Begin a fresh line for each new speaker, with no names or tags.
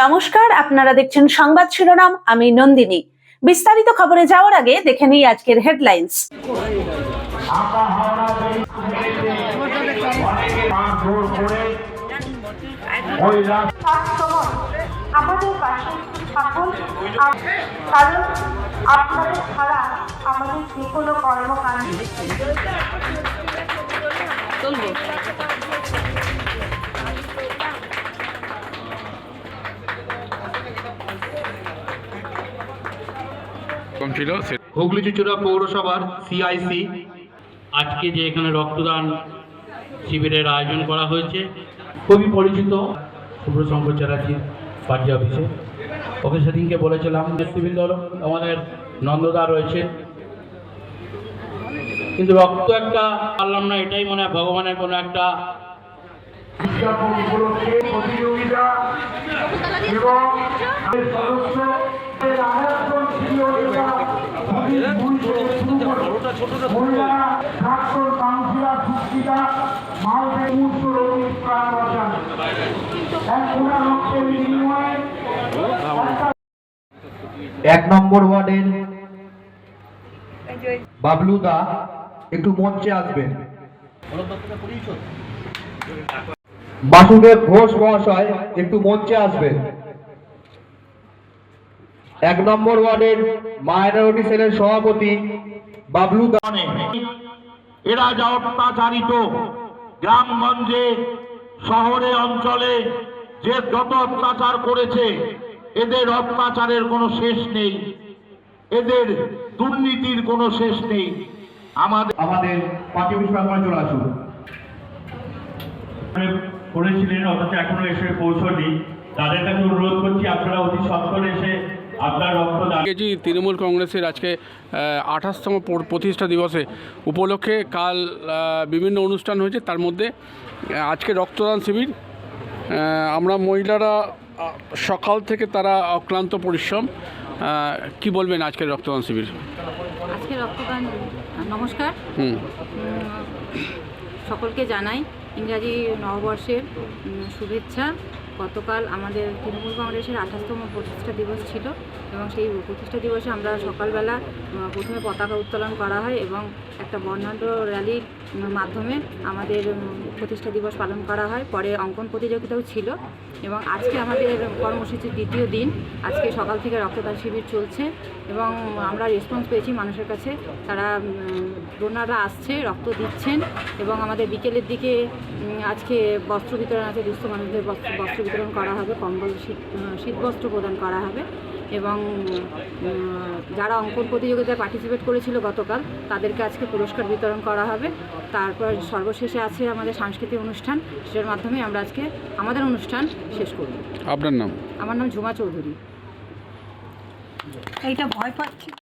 নমস্কার, আপনারা দেখছেন সংবাদ শিরোনাম, আমি নন্দিনী। বিস্তারিত খবরে যাওয়ার আগে দেখে নিই আজকের হেডলাইন্স।
আমাদের পাশে থাকুন কারণ আপনাদের ছাড়া আমাদের যে কোনো কর্মকাণ্ড
কম ছিল
হুগলি চুচুড়া পৌরসভার সিআইসি
আজকে যে এখানে রক্তদান শিবিরের আয়োজন করা হয়েছে খুবই পরিচিত সুব্রশঙ্কর চ্যাটার্জির পার্টি অফিসে ওকে সেদিনকে বলেছিলাম নেতৃবৃন্দ আমাদের নন্দদা রয়েছে। কিন্তু রক্ত একটা পারলাম না এটাই মনে হয় ভগবানের কোনো একটা
প্রতিযোগিতা এবং সদস্য এক
নম্বর ওয়ার্ডের বাবলু দা একটু মঞ্চে আসবেন। বাসুদেব ঘোষ মহাশয় একটু মঞ্চে আসবেন। এক নম্বর ওয়ার্ডের মাইনরিটি সেলের সভাপতি বাবলু দা
এরা যা অত্যাচারিত গ্রামগঞ্জে শহরে অঞ্চলে যে যত অত্যাচার করেছে এদের অত্যাচারের কোনো শেষ নেই। এদের দুর্নীতির কোনো শেষ নেই। আমাদের
আমাদের পার্টি অফিস প্রাঙ্গণে চলে আসুন।
করেছিলেন অথচ এখনও এসে পৌঁছনি তাদের কাছে অনুরোধ করছি আপনারা অতি সত্তর এসে আপনার রক্তদান
কেজি তৃণমূল কংগ্রেসের আজকে আঠাশতম প্রতিষ্ঠা দিবসে উপলক্ষে কাল বিভিন্ন অনুষ্ঠান হয়েছে তার মধ্যে আজকে রক্তদান শিবির আমরা মহিলারা সকাল থেকে তারা অক্লান্ত পরিশ্রম কি বলবেন আজকের রক্তদান শিবির?
আজকে রক্তদান নমস্কার। সকলকে জানাই ইংরাজি নববর্ষের শুভেচ্ছা। গতকাল আমাদের তৃণমূল কংগ্রেসের আঠাশতম প্রতিষ্ঠা দিবস ছিল এবং সেই প্রতিষ্ঠা দিবসে আমরা সকালবেলা প্রথমে পতাকা উত্তোলন করা হয় এবং একটা বর্ণাঢ্য র্যালির মাধ্যমে আমাদের প্রতিষ্ঠা দিবস পালন করা হয়। পরে অঙ্কন প্রতিযোগিতাও ছিল এবং আজকে আমাদের কর্মসূচির দ্বিতীয় দিন। আজকে সকাল থেকে রক্তদান শিবির চলছে এবং আমরা রেসপন্স পেয়েছি মানুষের কাছে। তারা ডোনাররা আসছে, রক্ত দিচ্ছেন এবং আমাদের বিকেলের দিকে আজকে বস্ত্র বিতরণ আছে, দুস্থ মানুষদের বস্ত্র বস্ত্র বিতরণ করা হবে, কম্বল, শীত শীতবস্ত্র প্রদান করা হবে এবং যারা অঙ্কন প্রতিযোগিতায় পার্টিসিপেট করেছিল গতকাল, তাদেরকে আজকে পুরস্কার বিতরণ করা হবে। তারপর সর্বশেষে আছে আমাদের সাংস্কৃতিক অনুষ্ঠান সেটার মাধ্যমে আমরা আজকে আমাদের অনুষ্ঠান শেষ করব।
আপনার নাম?
আমার নাম ঝুমা চৌধুরী।
এইটা ভয় পাচ্ছি।